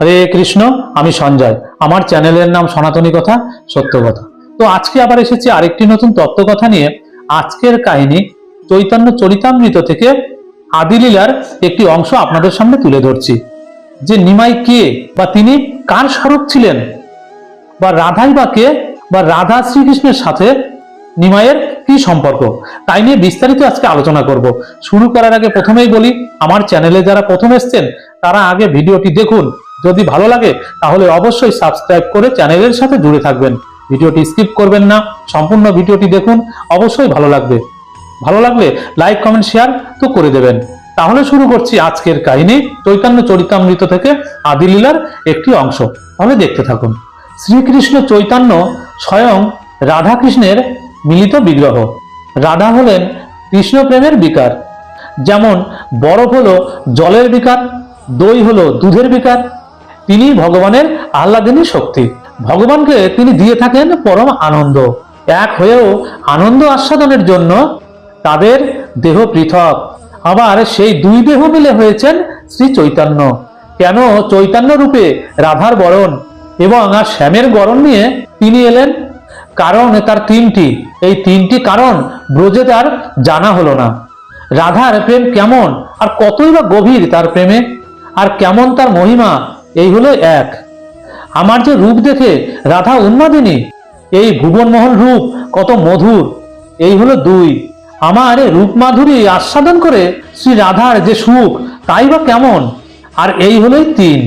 হরে কৃষ্ণ, আমি সঞ্জয়। আমার চ্যানেলের নাম সনাতনী কথা, সত্য কথা। তো আজকে আবার এসেছি আরেকটি নতুন তত্ত্বকথা নিয়ে। আজকের কাহিনী চৈতন্য চরিতামৃত থেকে আদিলীলার একটি অংশ আপনাদের সামনে তুলে ধরছি। যে নিমাই কে বা তিনি কার স্বরূপ ছিলেন? বা রাধাই বা কে? বা রাধা শ্রীকৃষ্ণের সাথে নিমাইয়ের কি সম্পর্ক? তাই নিয়ে বিস্তারিত আজকে আলোচনা করব। শুরু করার আগে প্রথমেই বলি, আমার চ্যানেলে যারা প্রথম এসছেন, তারা আগে ভিডিওটি দেখুন। যদি ভালো লাগে, তাহলে অবশ্যই সাবস্ক্রাইব করে চ্যানেলের সাথে জুড়ে থাকবেন। ভিডিওটি স্কিপ করবেন না, সম্পূর্ণ ভিডিওটি দেখুন, অবশ্যই ভালো লাগবে। ভালো লাগলে লাইক কমেন্ট শেয়ার তো করে দেবেন। তাহলে শুরু করছি আজকের কাহিনী, চৈতন্য চরিতামৃত থেকে আদিলীলার একটি অংশ। তাহলে দেখতে থাকুন। শ্রীকৃষ্ণ চৈতন্য স্বয়ং রাধাকৃষ্ণের মিলিত বিগ্রহ। রাধা হলেন কৃষ্ণ প্রেমের বিকার। যেমন বরফ হলো জলের বিকার, দই হলো দুধের বিকার তিনি ভগবানের আহ্লাদিনী শক্তি। ভগবানকে তিনি দিয়ে থাকেন পরম আনন্দ। এক হয়েও আনন্দ আস্বাদনের জন্য তাদের দেহ পৃথক। আবার সেই দুই দেহ মিলে হয়েছেন শ্রী চৈতন্য। কেন চৈতন্য রূপে রাধার বরণ এবং আর শ্যামের গরণ নিয়ে তিনি এলেন? কারণ তার তিনটি। এই তিনটি কারণ ব্রজে তার জানা হলো না। রাধার প্রেম কেমন আর কতই বা গভীর তার প্রেমে। আর কেমন তার মহিমা এই হলো এক। আমার যে রূপ দেখে রাধা উন্মাদিনী, এই ভুবনমোহন রূপ কত মধুর। এই হলো দুই। আমার রূপ মাধুরী আস্বাদন করে শ্রী রাধার যে সুখ, তাই বা কেমন? আর এই হলোই তিন।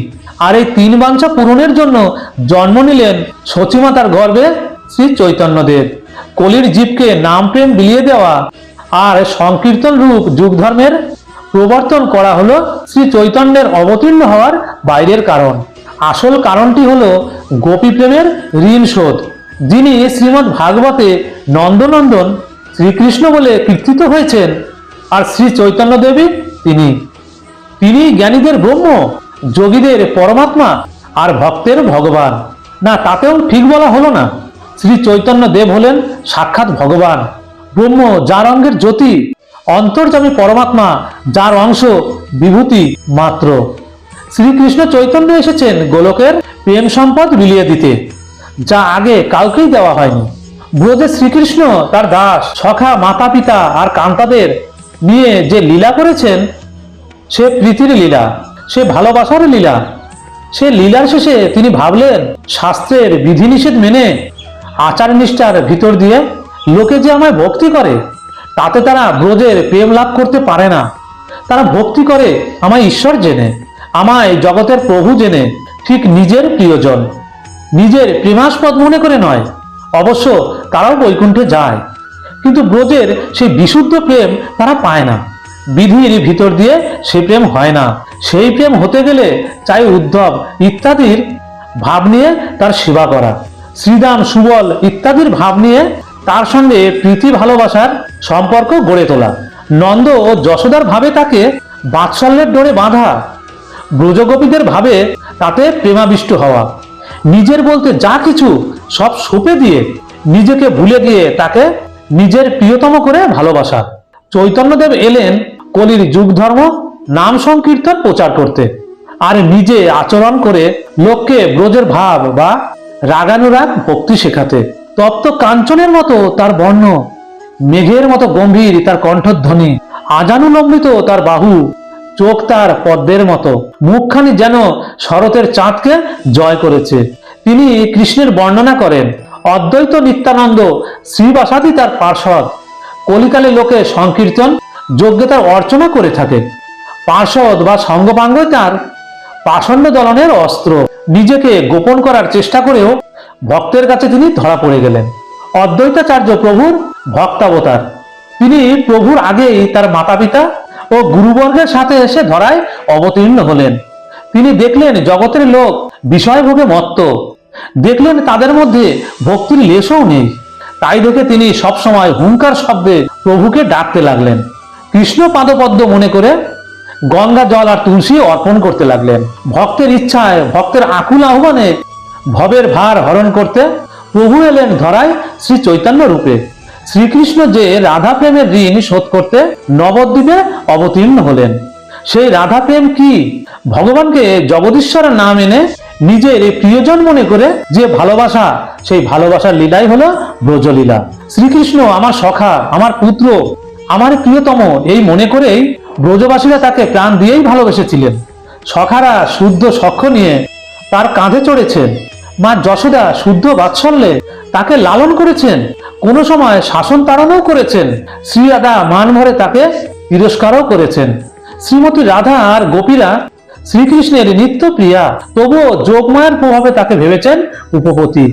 আর এই তিন বাঞ্ছা পূরণের জন্য জন্ম নিলেন সচিমাতার গর্ভে শ্রী চৈতন্যদেব। কলির জীবকে নাম প্রেম বিলিয়ে দেওয়া আর সংকীর্তন রূপ যুগ ধর্মের প্রবর্তন করা হলো শ্রী চৈতন্যের অবতীর্ণ হওয়ার বাইরের কারণ। আসল কারণটি হলো গোপী প্রেমের ঋণ শোধ, যিনি শ্রীমৎ ভাগবতে নন্দনন্দন শ্রীকৃষ্ণ বলে কীর্তিত হয়েছেন আর শ্রী চৈতন্য দেবী তিনি। তিনি জ্ঞানীদের ব্রহ্ম, যোগীদের পরমাত্মা আর ভক্তের ভগবান। না, তাতেও ঠিক বলা হলো না। শ্রী চৈতন্য দেব হলেন সাক্ষাৎ ভগবান। ব্রহ্ম যার অঙ্গের জ্যোতি অন্তর্যামী পরমাত্মা, যার অংশ বিভূতি মাত্র। শ্রীকৃষ্ণ চৈতন্য এসেছেন গোলকের প্রেম সম্পদ বিলিয়ে দিতে, যা আগে কাউকেই দেওয়া হয়নি। ব্রজে শ্রীকৃষ্ণ তার দাস, সখা মাতা পিতা আর কান্তাদের নিয়ে যে লীলা করেছেন, সে প্রীতির লীলা, সে ভালোবাসার লীলা। সে লীলার শেষে তিনি ভাবলেন, শাস্ত্রের বিধিনিষেধ মেনে আচার নিষ্ঠার ভিতর দিয়ে লোকে যে আমায় ভক্তি করে তাতে তারা ব্রজের প্রেম লাভ করতে পারে না। তারা ভক্তি করে, আমায় ঈশ্বর জেনে, আমায় জগতের প্রভু জেনে, ঠিক নিজের প্রিয়জন। নিজের প্রেমাস্পদ মনে করে নয়, অবশ্য তারাও বৈকুণ্ঠে যায়। কিন্তু ব্রজের সেই বিশুদ্ধ প্রেম তারা পায় না। বিধির ভিতর দিয়ে সে প্রেম হয় না। সেই প্রেম হতে গেলে চাই উদ্ধব ইত্যাদির ভাব নিয়ে তার সেবা করা। শ্রীদাম সুবল ইত্যাদির ভাব নিয়ে তার সঙ্গে প্রীতি ভালোবাসার সম্পর্ক গড়ে তোলা। নন্দ ও যশোদার ভাবে তাকে বাৎসল্যের ডোরে বাঁধা। ব্রজগোপীদের ভাবে তাতে প্রেমাবিষ্ট হওয়া। নিজের বলতে যা কিছু সব সঁপে দিয়ে নিজেকে ভুলে গিয়ে তাকে নিজের প্রিয়তম করে ভালোবাসা। চৈতন্যদেব এলেন কলির যুগ ধর্ম নাম সংকীর্তন প্রচার করতে। আর নিজে আচরণ করে লোককে ব্রজের ভাব বা রাগানুরাগ ভক্তি শেখাতে। তপ্ত কাঞ্চনের মতো তার বর্ণ, মেঘের মতো গম্ভীর তার কণ্ঠধ্বনি, আজানুলম্বিত তার বাহু, চোখ তার পদ্মের মতো, মুখখানি যেন শরতের চাঁদকে জয় করেছে। তিনি কৃষ্ণের বর্ণনা করেন, অদ্বৈত নিত্যানন্দ শ্রীবাসাদি তার পার্শ্বদ, কলিকালে লোকে সংকীর্তন যোগ্যতার অর্চনা করে থাকে পার্শ্বদ বা সঙ্গপাঙ্গই তার পাষণ্ড দলনের অস্ত্র। নিজেকে গোপন করার চেষ্টা করেও ভক্তের কাছে তিনি ধরা পড়ে গেলেন। অদ্বৈতাচার্য প্রভুর ভক্তাবতার। তিনি প্রভুর আগেই তার মাতা পিতা ও গুরুবর্গের সাথে এসে ধরায় অবতীর্ণ হলেন। তিনি দেখলেন জগতের লোক বিষয়ভোগে মত্ত। দেখলেন তাদের মধ্যে ভক্তির লেশও নেই। তাই দেখে তিনি সবসময় হুঙ্কার শব্দে প্রভুকে ডাকতে লাগলেন। কৃষ্ণ পাদপদ্ম মনে করে গঙ্গা জল আর তুলসী অর্পণ করতে লাগলেন। ভক্তের ইচ্ছায়, ভক্তের আকুল আহ্বানে ভবের ভার হরণ করতে প্রভু এলেন ধরায় শ্রী চৈতন্য রূপে। শ্রীকৃষ্ণ যে রাধা প্রেমের ঋণ শোধ করতে নবদ্বীপে অবতীর্ণ হলেন। সেই রাধা প্রেম কি? ভগবানকে জগদীশ্বর নাম এনে নিজের এই প্রিয়জন মনে করে যে ভালোবাসা, সেই ভালোবাসার লীলাই হলো ব্রজলীলা। শ্রীকৃষ্ণ, আমার সখা, আমার পুত্র, আমার প্রিয়তম এই মনে করেই ব্রজবাসীরা তাকে প্রাণ দিয়েই ভালোবেসেছিলেন। সখারা শুদ্ধ সখ্য নিয়ে তার কাঁধে চড়েছেন। মা যশোদা শুদ্ধ বাৎসল্যে তাকে লালন করেছেন। কোন সময় শাসন তাড়নাও করেছেন। শ্রী রাধা মান ভরে তাকে তিরস্কারও করেছেন। শ্রীমতী রাধা আর গোপীরা শ্রীকৃষ্ণের নিত্য প্রিয়া তবুও যোগমায়ের প্রভাবে তাকে ভেবেছেন উপপতি।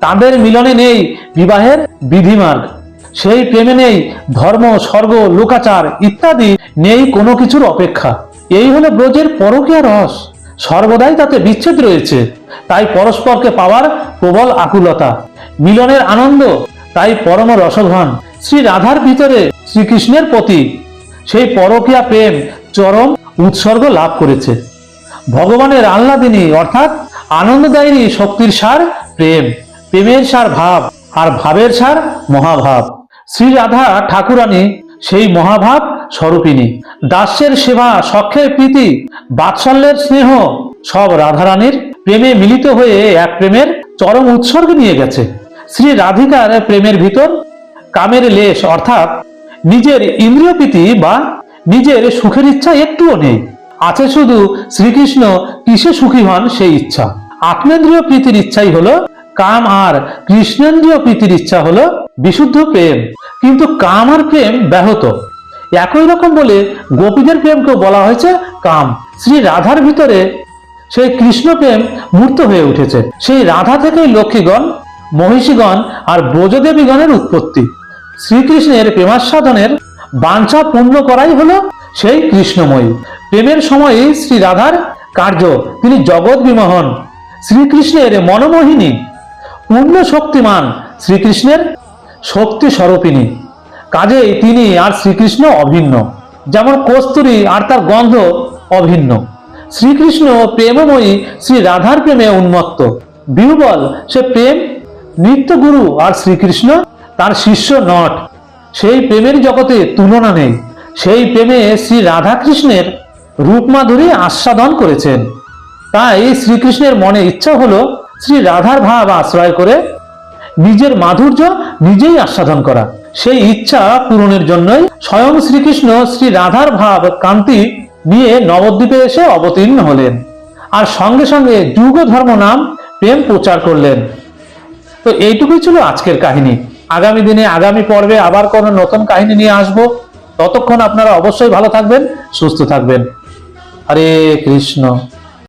তাদের মিলনে নেই বিবাহের বিধিমার্গ সেই প্রেমে নেই ধর্ম, স্বর্গ, লোকাচার ইত্যাদি নেই কোনো কিছুর অপেক্ষা। এই হলো ব্রজের পরকীয় রস সর্বদাই তাতে বিচ্ছেদ রয়েছে। তাই পরস্পরকে পাওয়ার প্রবল আকুলতা। মিলনের আনন্দ, তাই পরম রসধন শ্রী রাধার ভিতরে শ্রীকৃষ্ণের প্রতি সেই পরকীয়া প্রেম, চরম উৎসর্গ লাভ করেছে। ভগবানের আহ্লাদিনী, অর্থাৎ আনন্দদায়িনী শক্তির সার প্রেম, প্রেমের সার ভাব আর ভাবের সার মহাভাব। শ্রী রাধা ঠাকুরানী সেই মহাভাব স্বরূপিনী দাস্যের সেবা সখ্যের প্রীতি, বাৎসল্যের স্নেহ, সব রাধারানীর প্রেমে মিলিত হয়ে এক প্রেমের চরম উৎসর্গ নিয়ে গেছে। শ্রী রাধিকার প্রেমের ভিতর কামের লেশ, অর্থাৎ নিজের ইন্দ্রিয় প্রীতি বা নিজের সুখের ইচ্ছা একটুও নেই। আছে শুধু শ্রীকৃষ্ণ কিসে সুখী হন সেই ইচ্ছা। আত্মেন্দ্রীয় প্রীতির ইচ্ছাই হলো কাম আর কৃষ্ণেন্দ্রীয় প্রীতির ইচ্ছা হলো বিশুদ্ধ প্রেম। কিন্তু কাম আর প্রেম ব্যাহত। একই রকম বলে গোপীদের প্রেমকেও বলা হয়েছে কাম। শ্রী রাধার ভিতরে সেই কৃষ্ণ প্রেম মূর্ত হয়ে উঠেছে। সেই রাধা থেকেই লক্ষ্মীগণ, মহিষীগণ আর ব্রজদেবীগণের উৎপত্তি। শ্রীকৃষ্ণের প্রেমাস্বাদনের বাঞ্ছা পূর্ণ করাই হলো সেই কৃষ্ণময়ী। প্রেমের সময়ে শ্রী রাধার কার্য, তিনি জগৎ বিমোহন, শ্রীকৃষ্ণের মনোমোহিনী, পূর্ণ শক্তিমান শ্রীকৃষ্ণের শক্তি স্বরূপিনী কাজেই তিনি আর শ্রীকৃষ্ণ অভিন্ন। যেমন কস্তুরী আর তার গন্ধ অভিন্ন। শ্রীকৃষ্ণ প্রেমময়ী শ্রী রাধার প্রেমে উন্মত্ত। বিহুবল, সে প্রেম নিত্য গুরু আর শ্রীকৃষ্ণ তার শিষ্য নট। সেই প্রেমের জগতে তুলনা নেই। সেই প্রেমে শ্রী রাধাকৃষ্ণের রূপমাধুরী আস্বাদন করেছেন। তাই শ্রীকৃষ্ণের মনে ইচ্ছা হলো শ্রী রাধার ভাব আশ্রয় করে নিজের মাধুর্য নিজেই আস্বাদন করা। সেই ইচ্ছা পূরণের জন্যই স্বয়ং শ্রীকৃষ্ণ শ্রী রাধার ভাব কান্তি নিয়ে নবদ্বীপে এসে অবতীর্ণ হলেন আর সঙ্গে সঙ্গে যুগ ধর্ম নাম প্রেম প্রচার করলেন। তো এইটুকুই ছিল আজকের কাহিনী। আগামী দিনে, আগামী পর্বে আবার কোনো নতুন কাহিনী নিয়ে আসব। ততক্ষণ আপনারা অবশ্যই ভালো থাকবেন, সুস্থ থাকবেন। হরে কৃষ্ণ।